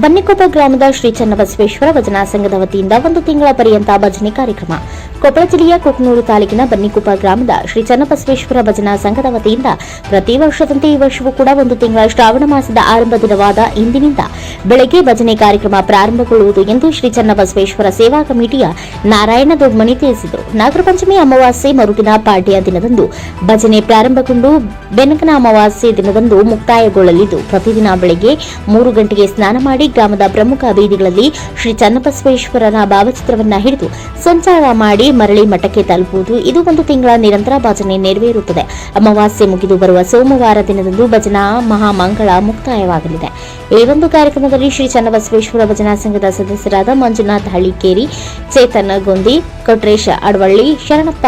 ಬನ್ನಿಕೊಪ್ಪ ಗ್ರಾಮದ ಶ್ರೀ ಚನ್ನಬಸವೇಶ್ವರ ಭಜನಾ ಸಂಘದ ವತಿಯಿಂದ ಒಂದು ತಿಂಗಳ ಪರ್ಯಂತ ಭಜನೆ ಕಾರ್ಯಕ್ರಮ. ಕೊಪ್ಪಳ ಜಿಲ್ಲೆಯ ಕುಕನೂರು ತಾಲೂಕಿನ ಬನ್ನಿಕೊಪ್ಪ ಗ್ರಾಮದ ಶ್ರೀ ಚನ್ನಬಸವೇಶ್ವರ ಭಜನಾ ಸಂಘದ ವತಿಯಿಂದ ಪ್ರತಿ ವರ್ಷದಂತೆ ಈ ವರ್ಷವೂ ಕೂಡ ಒಂದು ತಿಂಗಳ ಶ್ರಾವಣ ಮಾಸದ ಆರಂಭ ದಿನವಾದ ಇಂದಿನಿಂದ ಬೆಳಗ್ಗೆ ಭಜನೆ ಕಾರ್ಯಕ್ರಮ ಪ್ರಾರಂಭಗೊಳ್ಳುವುದು ಎಂದು ಶ್ರೀ ಚನ್ನಬಸವೇಶ್ವರ ಸೇವಾ ಕಮಿಟಿಯ ನಾರಾಯಣ ದೊಡ್ಮನಿ ತಿಳಿಸಿದರು. ನಾಗರಪಂಚಮಿ ಅಮಾವಾಸ್ಯೆ ಮರುದಿನ ಪಾಡ್ಯ ದಿನದಂದು ಭಜನೆ ಪ್ರಾರಂಭಗೊಂಡು ಬೆನಕನ ಅಮಾವಾಸ್ಯೆ ದಿನದಂದು ಮುಕ್ತಾಯಗೊಳ್ಳಲಿದ್ದು, ಪ್ರತಿದಿನ ಬೆಳಗ್ಗೆ ಮೂರು ಗಂಟೆಗೆ ಸ್ನಾನ ಮಾಡಿ ಗ್ರಾಮದ ಪ್ರಮುಖ ಬೀದಿಗಳಲ್ಲಿ ಶ್ರೀ ಚನ್ನಬಸವೇಶ್ವರನ ಭಾವಚಿತ್ರವನ್ನ ಹಿಡಿದು ಸಂಚಾರ ಮಾಡಿ ಮರಳಿ ಮಠಕ್ಕೆ ತಲುಪುವುದು ಇದು ಒಂದು ತಿಂಗಳ ನಿರಂತರ ಭಜನೆ ನೆರವೇರುತ್ತದೆ. ಅಮಾವಾಸ್ಯೆ ಮುಗಿದು ಬರುವ ಸೋಮವಾರ ದಿನದಂದು ಭಜನಾ ಮಹಾಮಂಗಳ ಮುಕ್ತಾಯವಾಗಲಿದೆ. ಈ ಒಂದು ಕಾರ್ಯಕ್ರಮದಲ್ಲಿ ಶ್ರೀ ಚನ್ನಬಸವೇಶ್ವರ ಭಜನಾ ಸಂಘದ ಸದಸ್ಯರಾದ ಮಂಜುನಾಥ್ ಹಳ್ಳಿಕೇರಿ, ಚೇತನ್ ಗೊಂದಿ, ಕೊಟ್ರೇಶ ಅಡವಳ್ಳಿ, ಶರಣಪ್ಪ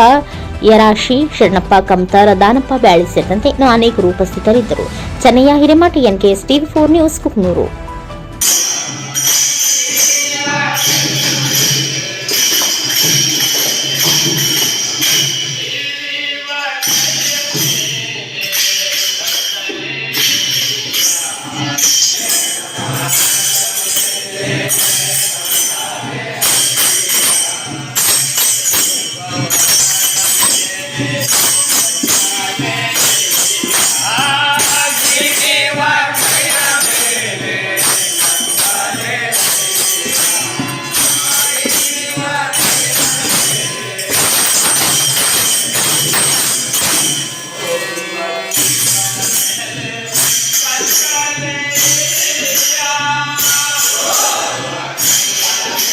ಯರಾಶಿ, ಶರಣಪ್ಪ ಕಮತಾರ ದಾನಪ್ಪ ಬ್ಯಾಳಿ ಸೇರಿದಂತೆ ಇನ್ನು ಅನೇಕರು ಉಪಸ್ಥಿತರಿದ್ದರು. Chennaiah Hiremath, NKS TV four news, Kuknur ಿ. Oh.